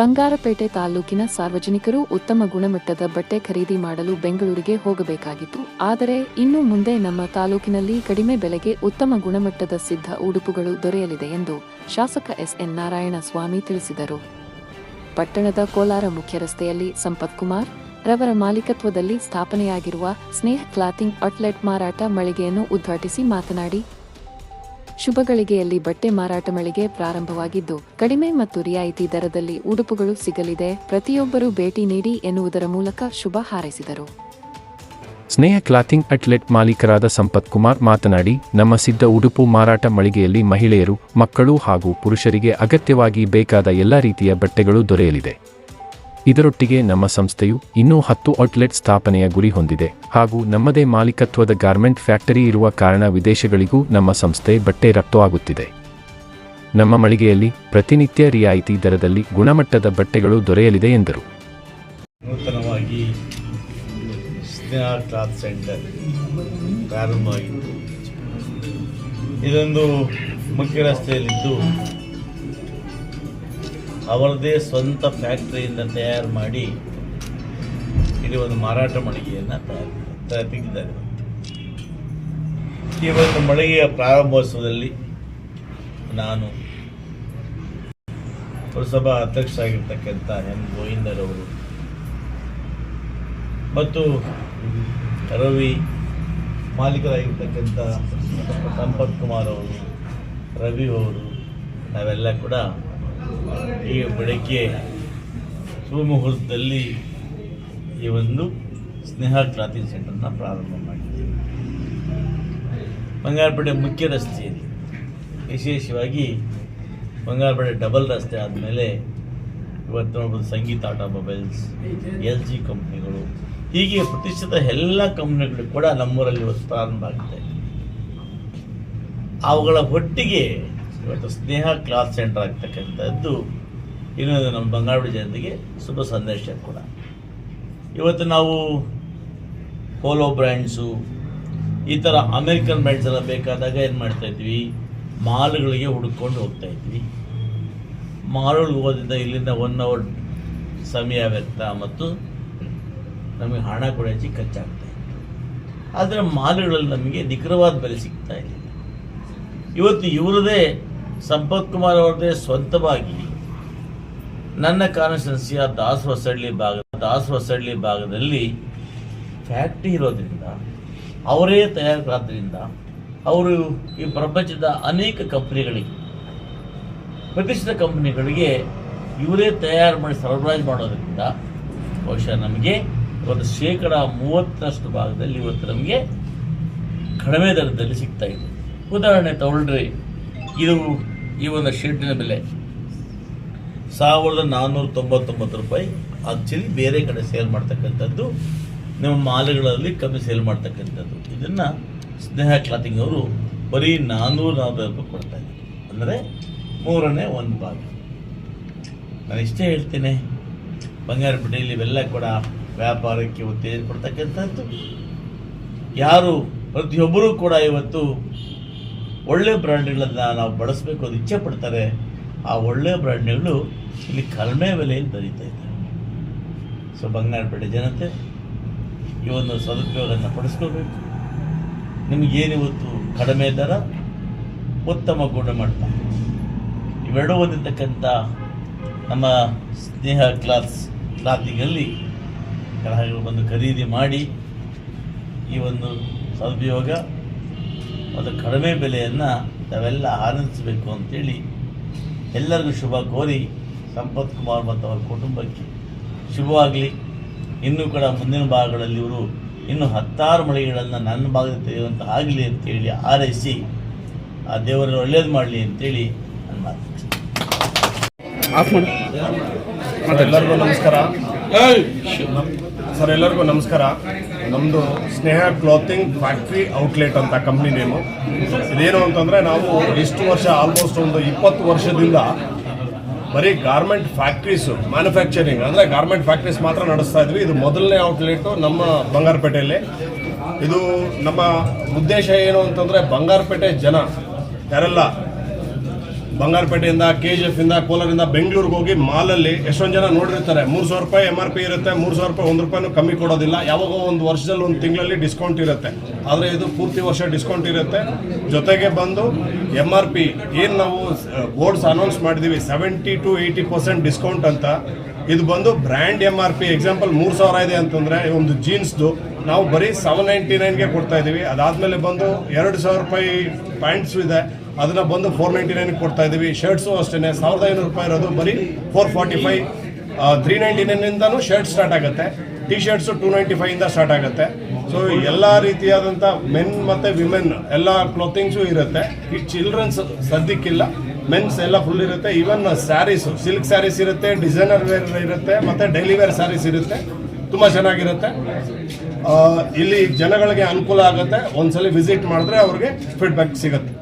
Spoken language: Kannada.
ಬಂಗಾರಪೇಟೆ ತಾಲೂಕಿನ ಸಾರ್ವಜನಿಕರು ಉತ್ತಮ ಗುಣಮಟ್ಟದ ಬಟ್ಟೆ ಖರೀದಿ ಮಾಡಲು ಬೆಂಗಳೂರಿಗೆ ಹೋಗಬೇಕಾಗಿತ್ತು. ಆದರೆ ಇನ್ನು ಮುಂದೆ ನಮ್ಮ ತಾಲೂಕಿನಲ್ಲಿ ಕಡಿಮೆ ಬೆಲೆಗೆ ಉತ್ತಮ ಗುಣಮಟ್ಟದ ಸಿದ್ಧ ಉಡುಪುಗಳು ದೊರೆಯಲಿದೆ ಎಂದು ಶಾಸಕ ಎಸ್ಎನ್ ನಾರಾಯಣಸ್ವಾಮಿ ತಿಳಿಸಿದರು. ಪಟ್ಟಣದ ಕೋಲಾರ ಮುಖ್ಯ ರಸ್ತೆಯಲ್ಲಿ ಸಂಪತ್ ಕುಮಾರ್ ರವರ ಮಾಲೀಕತ್ವದಲ್ಲಿ ಸ್ಥಾಪನೆಯಾಗಿರುವ ಸ್ನೇಹ ಕ್ಲಾತಿಂಗ್ ಔಟ್ಲೆಟ್ ಮಾರಾಟ ಮಳಿಗೆಯನ್ನು ಉದ್ಘಾಟಿಸಿ ಮಾತನಾಡಿ ಶುಭಗಳಿಗೆಯಲ್ಲಿ ಬಟ್ಟೆ ಮಾರಾಟ ಮಳಿಗೆ ಪ್ರಾರಂಭವಾಗಿದ್ದು, ಕಡಿಮೆ ಮತ್ತು ರಿಯಾಯಿತಿ ದರದಲ್ಲಿ ಉಡುಪುಗಳು ಸಿಗಲಿದೆ. ಪ್ರತಿಯೊಬ್ಬರೂ ಭೇಟಿ ನೀಡಿ ಎನ್ನುವುದರ ಮೂಲಕ ಶುಭ ಹಾರೈಸಿದರು. ಸ್ನೇಹ ಕ್ಲಾತಿಂಗ್ ಅಟ್ಲೆಟ್ ಮಾಲೀಕರಾದ ಸಂಪತ್ ಕುಮಾರ್ ಮಾತನಾಡಿ, ನಮ್ಮ ಸಿದ್ಧ ಉಡುಪು ಮಾರಾಟ ಮಳಿಗೆಯಲ್ಲಿ ಮಹಿಳೆಯರು, ಮಕ್ಕಳು ಹಾಗೂ ಪುರುಷರಿಗೆ ಅಗತ್ಯವಾಗಿ ಬೇಕಾದ ಎಲ್ಲ ರೀತಿಯ ಬಟ್ಟೆಗಳು ದೊರೆಯಲಿದೆ. ಇದರೊಟ್ಟಿಗೆ ನಮ್ಮ ಸಂಸ್ಥೆಯು ಇನ್ನೂ ಹತ್ತು ಔಟ್ಲೆಟ್ ಸ್ಥಾಪನೆಯ ಗುರಿ ಹೊಂದಿದೆ ಹಾಗೂ ನಮ್ಮದೇ ಮಾಲೀಕತ್ವದ ಗಾರ್ಮೆಂಟ್ ಫ್ಯಾಕ್ಟರಿ ಇರುವ ಕಾರಣ ವಿದೇಶಗಳಿಗೂ ನಮ್ಮ ಸಂಸ್ಥೆ ಬಟ್ಟೆ ರಫ್ತು ಆಗುತ್ತಿದೆ ನಮ್ಮ ಮಳಿಗೆಯಲ್ಲಿ ಪ್ರತಿನಿತ್ಯ ರಿಯಾಯಿತಿ ದರದಲ್ಲಿ ಗುಣಮಟ್ಟದ ಬಟ್ಟೆಗಳು ದೊರೆಯಲಿದೆ ಎಂದರು. ನೂತನವಾಗಿ ಸೆಂಟರ್ ಇದೊಂದು ಮುಖ್ಯ ರಸ್ತೆಯಲ್ಲಿದ್ದು ಅವರದೇ ಸ್ವಂತ ಫ್ಯಾಕ್ಟರಿಯಿಂದ ತಯಾರು ಮಾಡಿ ಇಲ್ಲಿ ಒಂದು ಮಾರಾಟ ಮಳಿಗೆಯನ್ನು ತೆಗೆದಿದ್ದಾರೆ ಈ ಒಂದು ಮಳಿಗೆಯ ಪ್ರಾರಂಭೋತ್ಸವದಲ್ಲಿ ನಾನು ಪುರಸಭಾ ಅಧ್ಯಕ್ಷರಾಗಿರ್ತಕ್ಕಂಥ ಎನ್ ಗೋವಿಂದರವರು ಮತ್ತು ರವಿ ಮಾಲೀಕರಾಗಿರ್ತಕ್ಕಂಥ ಸಂಪತ್ ಕುಮಾರ್ ಅವರು, ರವಿ ಅವರು, ನಾವೆಲ್ಲ ಕೂಡ ಈ ಬೆಳಗ್ಗೆ ಶಿವಮುಹೂರ್ತದಲ್ಲಿ ಈ ಒಂದು ಸ್ನೇಹ ಕ್ಲಾತಿಂಗ್ ಸೆಂಟರ್ನ ಪ್ರಾರಂಭ ಮಾಡಿದ್ದೀವಿ ಬಂಗಾರಪೇಟೆ ಮುಖ್ಯ ರಸ್ತೆಯಲ್ಲಿ. ವಿಶೇಷವಾಗಿ ಬಂಗಾರಪೇಟೆ ಡಬಲ್ ರಸ್ತೆ ಆದಮೇಲೆ ಇವತ್ತು ನೋಡ್ಬೋದು ಸಂಗೀತ ಆಟೋಮೊಬೈಲ್ಸ್ ಎಲ್ ಜಿ ಕಂಪ್ನಿಗಳು ಹೀಗೆ ಪ್ರತಿಷ್ಠಿತ ಎಲ್ಲ ಕಂಪ್ನಿಗಳು ಕೂಡ ನಮ್ಮೂರಲ್ಲಿ ಇವತ್ತು ಪ್ರಾರಂಭ ಆಗುತ್ತೆ ಅವುಗಳ ಒಟ್ಟಿಗೆ ಇವತ್ತು ಸ್ನೇಹ ಕ್ಲಾಸ್ ಸೆಂಟರ್ ಆಗ್ತಕ್ಕಂಥದ್ದು. ಇನ್ನೊಂದು ನಮ್ಮ ಬಂಗಾಳಪೇಟೆ ಜನತೆಗೆ ಶುಭ ಸಂದೇಶ ಕೂಡ. ಇವತ್ತು ನಾವು ಪೋಲೋ ಬ್ರ್ಯಾಂಡ್ಸು ಈ ಥರ ಅಮೇರಿಕನ್ ಬ್ರ್ಯಾಂಡ್ಸ್ ಎಲ್ಲ ಬೇಕಾದಾಗ ಏನು ಮಾಡ್ತಾ ಇದ್ವಿ? ಮಾಲ್ಗಳಿಗೆ ಹುಡುಕೊಂಡು ಹೋಗ್ತಾ ಇದ್ವಿ. ಮಾಲ್ಗಳಿಗೆ ಹೋಗೋದ್ರಿಂದ ಇಲ್ಲಿಂದ ಒನ್ ಅವರ್ ಸಮಯ ವ್ಯರ್ಥ ಮತ್ತು ನಮಗೆ ಹಣ ಕೂಡ ಹೆಚ್ಚಿ ಖರ್ಚಾಗ್ತಾ ಇದೆ ಆದರೆ ಮಾಲ್ಗಳಲ್ಲಿ ನಮಗೆ ನಿಖರವಾದ ಬೆಲೆ ಸಿಗ್ತಾ ಇಲ್ಲ ಇವತ್ತು ಇವರದೇ ಸಂಪತ್ ಕುಮಾರ್ ಅವರದೇ ಸ್ವಂತವಾಗಿ ನನ್ನ ಕಾನ್ಸ್ಟಿಟ್ಯೂನ್ಸಿಯ ದಾಸ್ ಹೊಸಳ್ಳಿ ಭಾಗ, ದಾಸ್ ಹೊಸಳ್ಳಿ ಭಾಗದಲ್ಲಿ ಫ್ಯಾಕ್ಟ್ರಿ ಇರೋದ್ರಿಂದ, ಅವರೇ ತಯಾರಕರಾದ್ರಿಂದ, ಅವರು ಈ ಪ್ರಪಂಚದ ಅನೇಕ ಕಂಪ್ನಿಗಳಿಗೆ, ಪ್ರತಿಷ್ಠಿತ ಕಂಪ್ನಿಗಳಿಗೆ ಇವರೇ ತಯಾರು ಮಾಡಿ, ಸರಬರಾಜು ಮಾಡೋದರಿಂದ ಬಹುಶಃ ನಮಗೆ ಒಂದು ಶೇಕಡ ಮೂವತ್ತರಷ್ಟು ಭಾಗದಲ್ಲಿ ಇವತ್ತು ನಮಗೆ ಕಡಿಮೆ ದರದಲ್ಲಿ ಸಿಗ್ತಾ ಇದೆ. ಉದಾಹರಣೆ ತಗೊಳ್ರಿ. ಇದು ಈ ಒಂದು ಶೀಟಿನ ಬೆಲೆ. ಸಾವಿರದ ನಾನ್ನೂರ ತೊಂಬತ್ತೊಂಬತ್ತು ರೂಪಾಯಿ. ಆ್ಯಕ್ಚುಲಿ ಬೇರೆ ಕಡೆ ಸೇಲ್ ಮಾಡ್ತಕ್ಕಂಥದ್ದು, ನಿಮ್ಮ ಮಾಲೆಗಳಲ್ಲಿ ಕಮ್ಮಿ ಸೇಲ್ ಮಾಡ್ತಕ್ಕಂಥದ್ದು. ಇದನ್ನು ಸ್ನೇಹ ಕ್ಲಾತಿಂಗ್ ಅವರು ಬರೀ ನಾನ್ನೂರ ನಲವತ್ತು ರೂಪಾಯಿ ಕೊಡ್ತಾ ಇದ್ದಾರೆ. ಅಂದರೆ ಮೂರನೇ ಒಂದು ಭಾಗ. ನಾನು ಇಷ್ಟೇ ಹೇಳ್ತೇನೆ. ಬಂಗಾರಪೇಟೆಯಲ್ಲಿ ಇವೆಲ್ಲ ಕೂಡ ವ್ಯಾಪಾರಕ್ಕೆ ಉತ್ತೇಜನ ಕೊಡ್ತಕ್ಕಂಥದ್ದು. ಯಾರು, ಪ್ರತಿಯೊಬ್ಬರೂ ಕೂಡ ಇವತ್ತು ಒಳ್ಳೆ ಬ್ರ್ಯಾಂಡ್ಗಳನ್ನು ನಾವು ಬಳಸಬೇಕು ಅಂತ ಇಚ್ಛೆ ಪಡ್ತಾರೆ, ಆ ಒಳ್ಳೆಯ ಬ್ರ್ಯಾಂಡ್ಗಳು ಇಲ್ಲಿ ಕಡಿಮೆ ಬೆಲೆಯಲ್ಲಿ ದೊರೀತಾ ಇದೆ. ಸೊ ಬಂಗಾರಪೇಟೆ ಜನತೆ, ಈ ಒಂದು ಸದುಪಯೋಗವನ್ನು ಪಡಿಸ್ಕೋಬೇಕು. ನಿಮಗೇನು ಇವತ್ತು ಕಡಿಮೆ ದರ? ಉತ್ತಮ ಗುಣಮಟ್ಟ. ಇವೆರಡೂ ಹೊಂದಿರ್ತಕ್ಕಂಥ ನಮ್ಮ ಸ್ನೇಹ ಕ್ಲಾಸ್ ಕ್ಲಾತಿಗಲ್ಲಿ ಗ್ರಾಹಕರು ಬಂದು ಖರೀದಿ ಮಾಡಿ ಈ ಒಂದು ಸದುಪಯೋಗ ಮತ್ತು ಕಡಿಮೆ ಬೆಲೆಯನ್ನು ನಾವೆಲ್ಲ ಆನಂದಿಸಬೇಕು ಅಂತೇಳಿ ಎಲ್ಲರಿಗೂ ಶುಭ ಕೋರಿ ಸಂಪತ್ ಕುಮಾರ್ ಮತ್ತು ಅವರ ಕುಟುಂಬಕ್ಕೆ ಶುಭವಾಗಲಿ. ಇನ್ನೂ ಕೂಡ ಮುಂದಿನ ಭಾಗಗಳಲ್ಲಿ ಇವರು ಇನ್ನೂ ಹತ್ತಾರು ಮಳಿಗೆಗಳನ್ನು ನನ್ನ ಭಾಗದಲ್ಲಿ ತೆಗೆಯುವಂಥ ಆಗಲಿ ಅಂತೇಳಿ ಆರೈಸಿ ಆ ದೇವರನ್ನು ಒಳ್ಳೇದು ಮಾಡಲಿ ಅಂತೇಳಿ ನನ್ನ ಮಾತು. ಎಲ್ಲರಿಗೂ ನಮಸ್ಕಾರ. ಸರ್ ಎಲ್ಲರಿಗೂ ನಮಸ್ಕಾರ. ನಮ್ಮದು ಸ್ನೇಹ ಕ್ಲಾತಿಂಗ್ ಫ್ಯಾಕ್ಟ್ರಿ ಔಟ್ಲೆಟ್ ಅಂತ ಕಂಪ್ನಿ ನೇಮು ಇದೇನು ಅಂತಂದರೆ ನಾವು ಇಷ್ಟು ವರ್ಷ ಆಲ್ಮೋಸ್ಟ್ ಒಂದು ಇಪ್ಪತ್ತು ವರ್ಷದಿಂದ ಬರೀ ಗಾರ್ಮೆಂಟ್ ಫ್ಯಾಕ್ಟ್ರೀಸು ಮ್ಯಾನುಫ್ಯಾಕ್ಚರಿಂಗ್ ಅಂದರೆ ಗಾರ್ಮೆಂಟ್ ಫ್ಯಾಕ್ಟ್ರೀಸ್ ಮಾತ್ರ ನಡೆಸ್ತಾ ಇದ್ವಿ. ಇದು ಮೊದಲನೇ ಔಟ್ಲೆಟು ನಮ್ಮ ಬಂಗಾರಪೇಟೆಯಲ್ಲಿ. ಇದು ನಮ್ಮ ಉದ್ದೇಶ ಏನು ಅಂತಂದರೆ ಬಂಗಾರಪೇಟೆ ಜನ ಯಾರೆಲ್ಲ ಬಂಗಾರಪೇಟೆಯಿಂದ ಕೆ ಜಿ ಎಫ್ ಇಂದ, ಕೋಲಾರಿಂದ ಬೆಂಗಳೂರಿಗೆ ಹೋಗಿ ಮಾಲಲ್ಲಿ ಎಷ್ಟೊಂದು ಜನ ನೋಡಿರ್ತಾರೆ. ಮೂರು ಸಾವಿರ ರೂಪಾಯಿ ಎಂ ಆರ್ ಪಿ ಇರುತ್ತೆ, ಮೂರು ಸಾವಿರ ರೂಪಾಯಿ, ಒಂದು ರೂಪಾಯಿನೂ ಕಮ್ಮಿ ಕೊಡೋದಿಲ್ಲ. ಯಾವಾಗೋ ಒಂದು ವರ್ಷದಲ್ಲಿ ಒಂದು ತಿಂಗಳಲ್ಲಿ ಡಿಸ್ಕೌಂಟ್ ಇರುತ್ತೆ. ಆದರೆ ಇದು ಪೂರ್ತಿ ವರ್ಷ ಡಿಸ್ಕೌಂಟ್ ಇರುತ್ತೆ. ಜೊತೆಗೆ ಬಂದು ಎಂ ಆರ್ ಪಿ ಏನು ನಾವು ಬೋರ್ಡ್ಸ್ ಅನೌನ್ಸ್ ಮಾಡಿದ್ದೀವಿ seventy to eighty percent discount ಅಂತ. ಇದು ಬಂದು brand M R P example ಮೂರು ಸಾವಿರ ಇದೆ ಅಂತಂದರೆ ಒಂದು ಜೀನ್ಸ್ದು ನಾವು ಬರೀ ಸೆವೆನ್ ನೈಂಟಿ ನೈನ್ಗೆ ಕೊಡ್ತಾ ಇದ್ದೀವಿ ಅದಾದಮೇಲೆ ಬಂದು ಎರಡು ಸಾವಿರ ರೂಪಾಯಿ ಪ್ಯಾಂಟ್ಸ್ ಇದೆ. ಅದನ್ನ ಬಂದು ಫೋರ್ ನೈಂಟಿ ನೈನ್ಗೆ ಕೊಡ್ತಾ ಇದೀವಿ. ಶರ್ಟ್ಸು ಅಷ್ಟೇ ಸಾವಿರದ ಐನೂರು ರೂಪಾಯಿ ಇರೋದು ಬರೀ four forty five three ninety ನೈನಿಂದನೂ shirt start ಆಗುತ್ತೆ. ಟಿ ಶರ್ಟ್ಸು ಟೂ ನೈಂಟಿ ಫೈವಿಂದ ಸ್ಟಾರ್ಟ್ ಆಗುತ್ತೆ. ಸೊ ಎಲ್ಲ ರೀತಿಯಾದಂಥ ಮೆನ್ ಮತ್ತು ವಿಮೆನ್ ಎಲ್ಲ ಕ್ಲೋತಿಂಗ್ಸು ಇರುತ್ತೆ. ಈ ಚಿಲ್ಡ್ರನ್ಸ್ ಸದ್ಯಕ್ಕಿಲ್ಲ. ಮೆನ್ಸ್ ಎಲ್ಲ ಫುಲ್ ಇರುತ್ತೆ. ಈವನ್ ಸ್ಯಾರೀಸು ಸಿಲ್ಕ್ ಸ್ಯಾರೀಸ್ ಇರುತ್ತೆ ಡಿಸೈನರ್ ವೇರ್ ಇರುತ್ತೆ, ಮತ್ತು ಡೈಲಿ ವೇರ್ ಸ್ಯಾರೀಸ್ ಇರುತ್ತೆ. ತುಂಬ ಚೆನ್ನಾಗಿರುತ್ತೆ. ಇಲ್ಲಿ ಜನಗಳಿಗೆ ಅನುಕೂಲ ಆಗುತ್ತೆ. ಒಂದ್ಸಲಿ ವಿಸಿಟ್ ಮಾಡಿದ್ರೆ ಅವ್ರಿಗೆ ಫೀಡ್ಬ್ಯಾಕ್ ಸಿಗುತ್ತೆ.